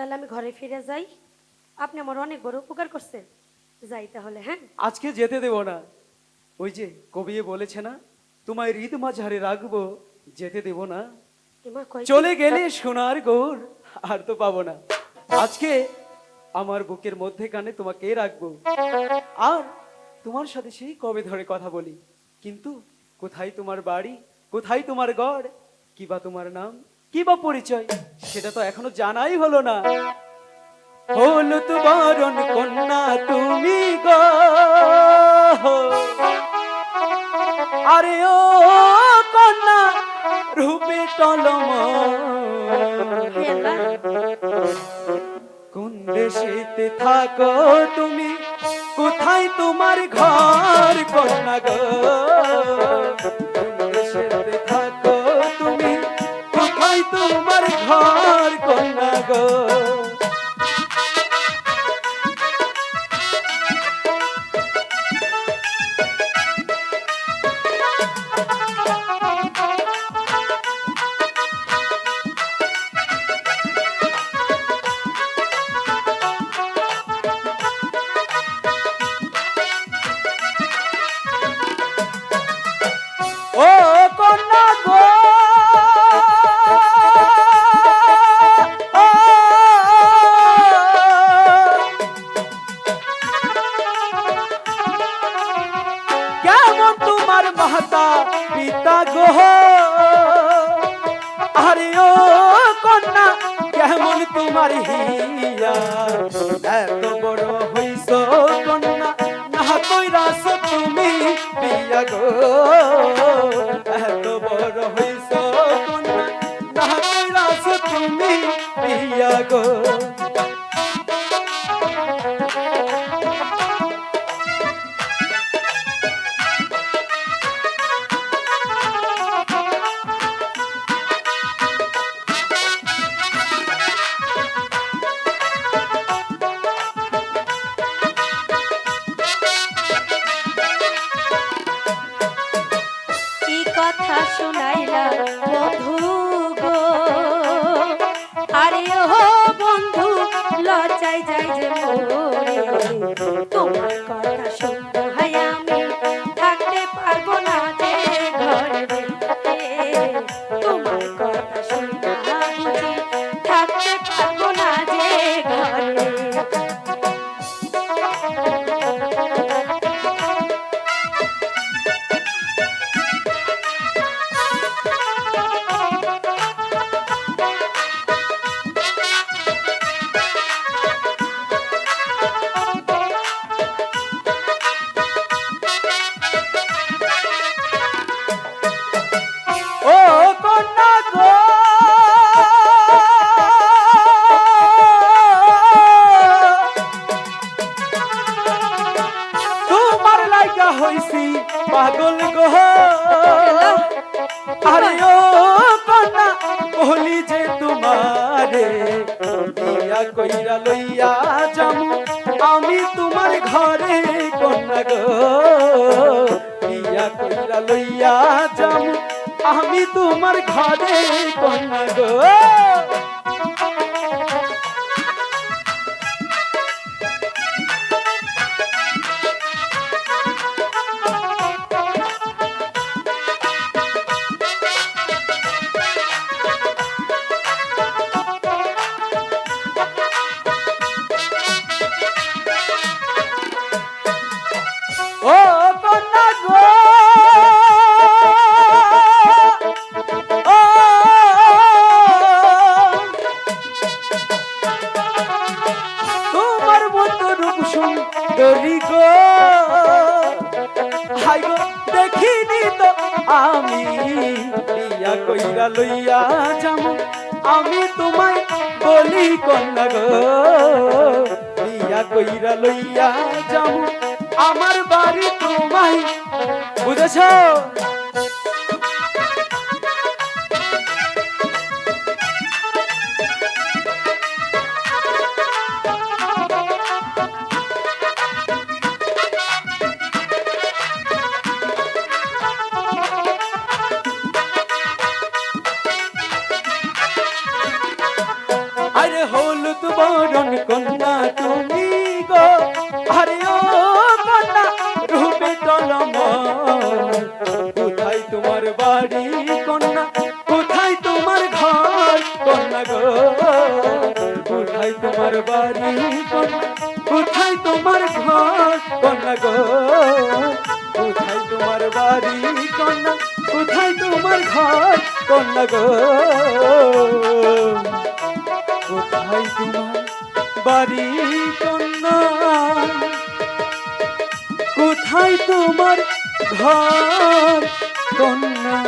তাহলে আমি ঘরে ফিরে যাই। আপনি আমার অনেক বড় উপকার করছেন। যাই তাহলে হ্যাঁ? আজকে যেতে দেব না। ওই যে কবি বলেছে না তোমায় হৃদ মাঝারে রাখব যেতে দেব না। এমা কয় চলে গেলে সোনার গোর আর তো পাবো না। আজকে আমার বুকের মধ্যে কানে তোমাকে রাখব। আর তোমার সাথে সেই কবে ধরে কথা বলি। কিন্তু কোথায় তোমার বাড়ি কোথায় তোমার গড় কি বা তোমার নাম? কি বা পরিচয়? সেটা তো এখনও জানাই হলো না। হলুদ বরণ কন্যা তুমি গো। আরে ও কন্যা, রূপে টলম। কোন দেশেতে থাকো তুমি? কোথায় তোমার ঘর কন্যা গো? তোমার মাতা পিতা গো আরে ও কন্যা, কেমন তোমার হিয়া? এত বড় হইছ কন্যা না কইরাছ তুমি বিয়া গো। এত বড় হইছ কন্যা না কইরাছ তুমি বিয়া গো। ও বন্ধু লজ্জায় যাই যে মোরে। তোমার কথা শুনতে আরে ও কন্যা বলি যে তোমারে বিয়া কইরা লইয়া যামু। আমি তোমার ঘরে কন্যা গো বিয়া কইরা লইয়া যামু। আমি তোমার ঘরে কন্যা গো। সুন্দরী গো। হাই গো, দেখিনি তো আমি। বিয়া কইরা লইয়া যাম। আমি তোমায় বলি গো। বিয়া কইরা লইয়া যাম। আমার বাড়ি তোমায় বুঝেছ? কন্যা কন্যা গো তোমার বাড়ি কোথায় তোমার ঘর কন্যা গো কোথায় তোমার বাড়ি কন্যা কোথায় তোমার ঘর কন্যা গো কোথায় তোমার বাড়ি কন্যা কোথায় তোমার ঘর কন্যা